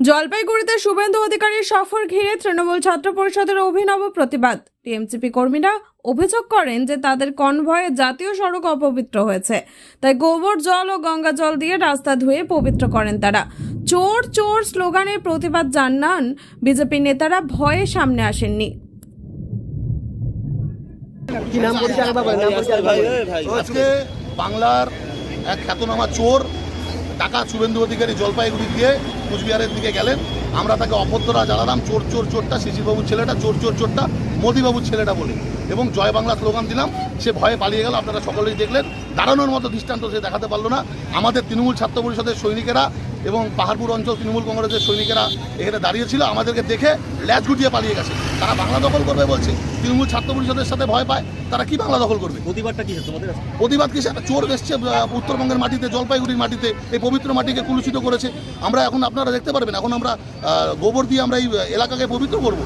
জলপাইগুড়িতে শুভেন্দু অধিকারীর সফর ঘিরে তৃণমূল ছাত্র পরিষদের অভিনব প্রতিবাদ। টিএমসিপি কর্মীরা অভিযোগ করেন যে তাদের কনভয়ে জাতীয় সড়ক অপবিত্র হয়েছে। তাই গোবর জল ও গঙ্গা জল দিয়ে রাস্তা ধুয়ে পবিত্র করেন তারা। চোর চোর স্লোগানে প্রতিবাদ জানান বিজেপি নেতারা ভয়ে সামনে আসেননি। আজকে বাংলার এক খ্যাতনামা চোর টাকা শুভেন্দু অধিকারী জলপাইগুড়ি দিয়ে কুচবিহারের দিকে গেলেন। আমরা তাকে অপত্যরা জানালাম, চোর চোর, চোরটা, শিশিরবাবুর ছেলেটা, চোর চোর, চোরটা, মোদিবাবুর ছেলেটা বলে। এবং জয় বাংলা স্লোগান দিলাম, সে ভয়ে পালিয়ে গেল। আপনারা সকলেই দেখলেন, দাঁড়ানোর মতো দৃষ্টান্ত সে দেখাতে পারল না। আমাদের তৃণমূল ছাত্র পরিষদের সৈনিকেরা এবং পাহাড়পুর অঞ্চল তৃণমূল কংগ্রেসের সৈনিকেরা এখানে দাঁড়িয়েছিল আমাদেরকে দেখে ল্যাচ গুটিয়ে পালিয়ে গেছে। তারা বাংলা দখল করবে বলছে। তৃণমূল ছাত্র পরিষদের সাথে ভয় পায় তারা কি বাংলা দখল করবে? প্রতিবাদটা কি তোমাদের প্রতিবাদ কি সেটা চোর এসছে উত্তরবঙ্গের মাটিতে জলপাইগুড়ির মাটিতে এই পবিত্র মাটিকে কুলুষিত করেছে। আমরা এখন আপনারা দেখতে পারবেন এখন আমরা গোবর দিয়ে আমরা এই এলাকাকে পবিত্র করব।